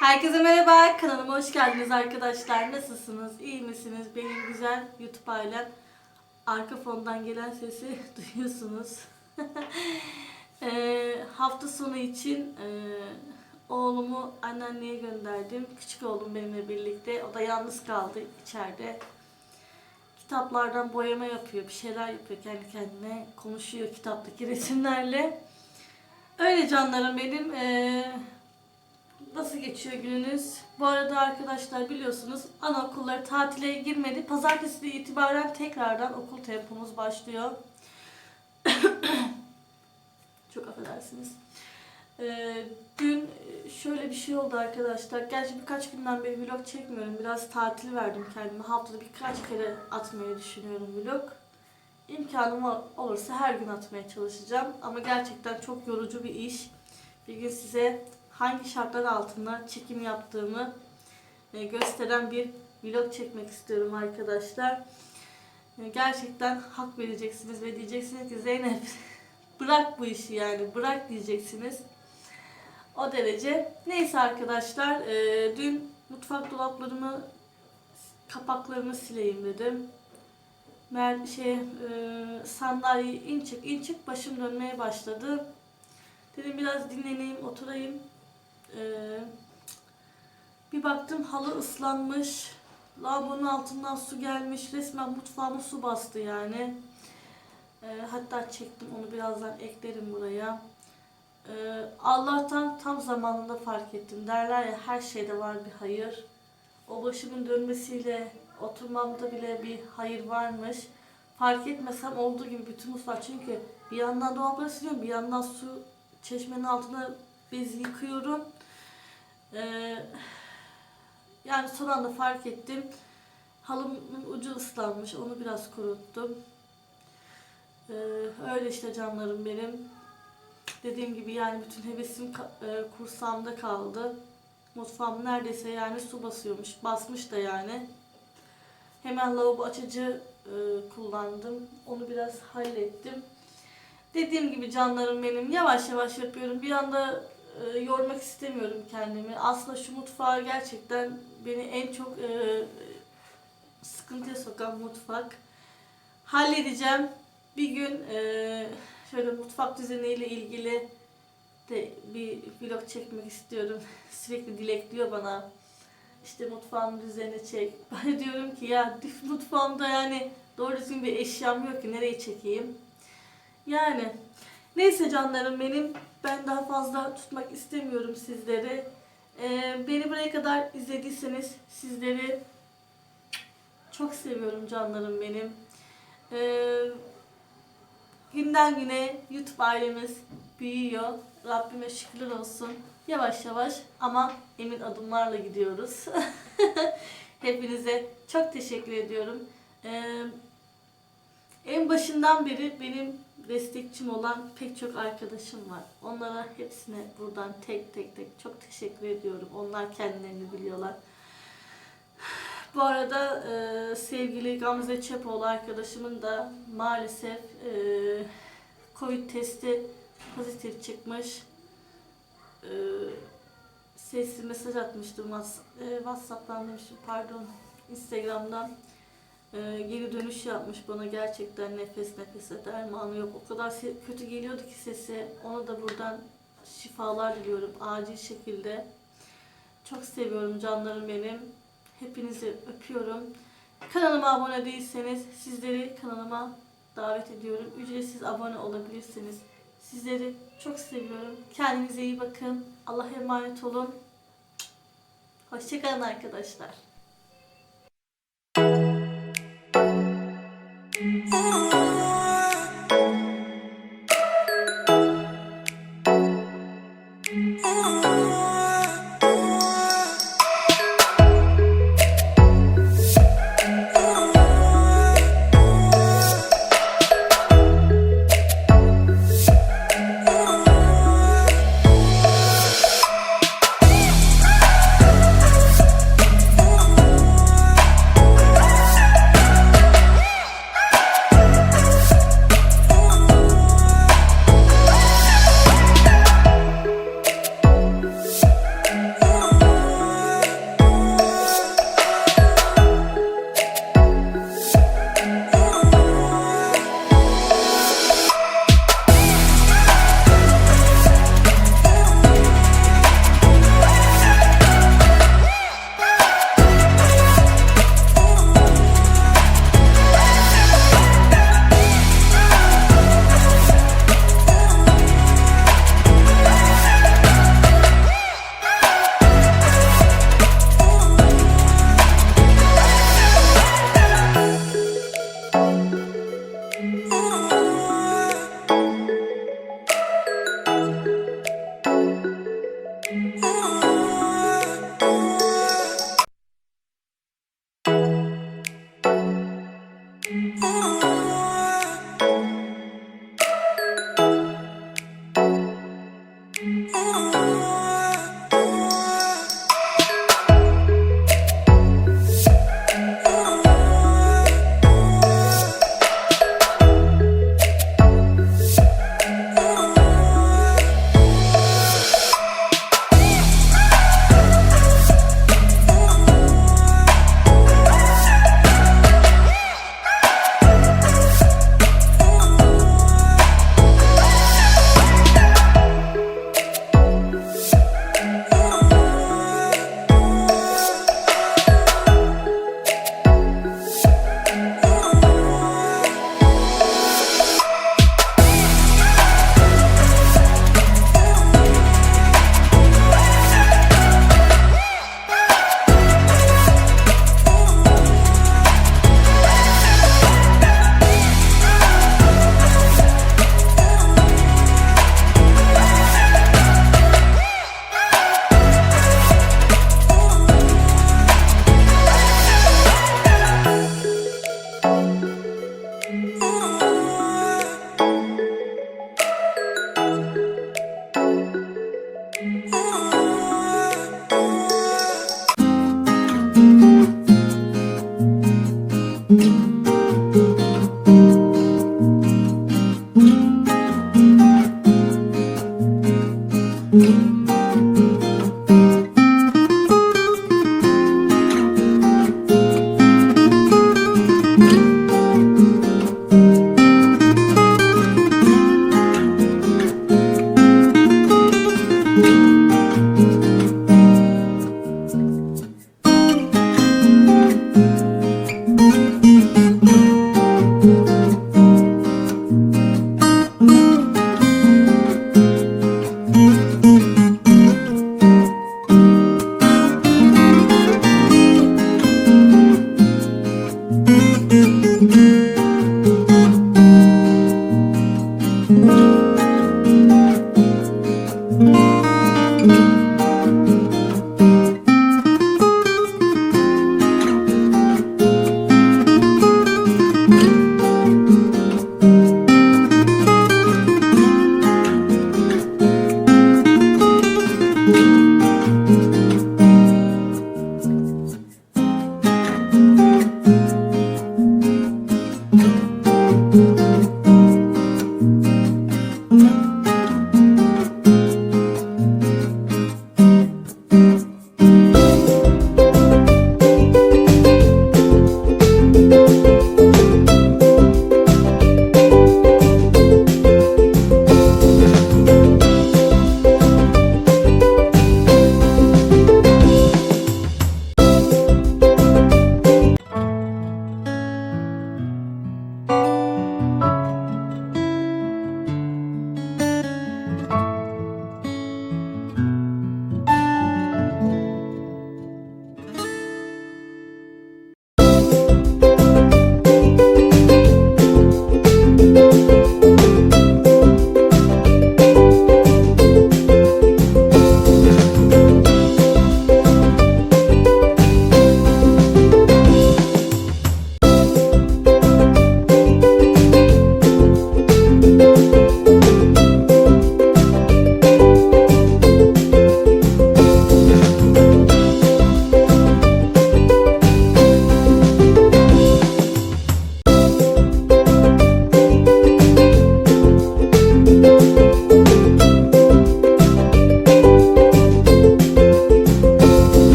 Herkese merhaba, kanalıma hoş geldiniz arkadaşlar. Nasılsınız, iyi misiniz? Benim güzel YouTube ailem. Arka fondan gelen sesi duyuyorsunuz. Eee, hafta sonu için eee, oğlumu anneanneye gönderdim. Küçük oğlum benimle birlikte. O da yalnız kaldı içeride. Kitaplardan boyama yapıyor, bir şeyler yapıyor kendi kendine. Konuşuyor kitaptaki resimlerle. Öyle canlarım benim. Eee Nasıl geçiyor gününüz? Bu arada arkadaşlar biliyorsunuz anaokulları tatile girmedi. Pazartesi itibaren tekrardan okul tempomuz başlıyor. Çok affedersiniz. Ee, dün şöyle bir şey oldu arkadaşlar. Gerçi birkaç günden beri vlog çekmiyorum. Biraz tatil verdim kendime. Haftada birkaç kere atmayı düşünüyorum vlog. İmkanım ol- olursa her gün atmaya çalışacağım. Ama gerçekten çok yorucu bir iş. Bir gün size hangi şartlar altında çekim yaptığımı e, gösteren bir vlog çekmek istiyorum arkadaşlar. E, Gerçekten hak vereceksiniz ve diyeceksiniz ki Zeynep bırak bu işi yani bırak diyeceksiniz. O derece. Neyse arkadaşlar e, dün mutfak dolaplarımı kapaklarını sileyim dedim. Mer şey e, sandalye in çık in çık başım dönmeye başladı. Dedim biraz dinleneyim, oturayım. Ee, bir baktım halı ıslanmış. Lavabonun altından su gelmiş. Resmen mutfağımı su bastı yani. Ee, hatta çektim onu birazdan eklerim buraya. Ee, Allah'tan tam zamanında fark ettim. Derler ya her şeyde var bir hayır. O başımın dönmesiyle oturmamda bile bir hayır varmış. Fark etmesem olduğu gibi bütün mutfak çünkü bir yandan dolapları siliyorum bir yandan su çeşmenin altına bez yıkıyorum. Ee, yani son anda fark ettim. Halımın ucu ıslanmış. Onu biraz kuruttum. Ee, öyle işte canlarım benim. Dediğim gibi yani bütün hevesim e, kursağımda kaldı. Mutfağım neredeyse yani su basıyormuş. Basmış da yani. Hemen lavabo açıcı e, kullandım. Onu biraz hallettim. Dediğim gibi canlarım benim yavaş yavaş yapıyorum. Bir anda e, yormak istemiyorum kendimi. Aslında şu mutfağı gerçekten beni en çok e, sıkıntıya sokan mutfak. Halledeceğim. Bir gün e, şöyle mutfak düzeniyle ilgili de bir vlog çekmek istiyorum. Sürekli dilek diyor bana. İşte mutfağın düzeni çek. Ben diyorum ki ya mutfağımda yani doğru düzgün bir eşyam yok ki nereye çekeyim. Yani neyse canlarım benim ben daha fazla tutmak istemiyorum sizleri. Ee, beni buraya kadar izlediyseniz sizleri çok seviyorum canlarım benim. Ee, günden güne YouTube ailemiz büyüyor. Rabbime şükürler olsun. Yavaş yavaş ama emin adımlarla gidiyoruz. Hepinize çok teşekkür ediyorum. Ee, en başından beri benim destekçim olan pek çok arkadaşım var. Onlara hepsine buradan tek tek tek çok teşekkür ediyorum. Onlar kendilerini biliyorlar. Bu arada e, sevgili Gamze Çepoğlu arkadaşımın da maalesef e, Covid testi pozitif çıkmış. E, sesli mesaj atmıştım e, WhatsApp'tan demiştim pardon Instagram'dan e, geri dönüş yapmış bana gerçekten nefes nefese dermanı yok. O kadar kötü geliyordu ki sesi. Ona da buradan şifalar diliyorum acil şekilde. Çok seviyorum canlarım benim. Hepinizi öpüyorum. Kanalıma abone değilseniz sizleri kanalıma davet ediyorum. Ücretsiz abone olabilirsiniz. Sizleri çok seviyorum. Kendinize iyi bakın. Allah'a emanet olun. Hoşçakalın arkadaşlar. Oh.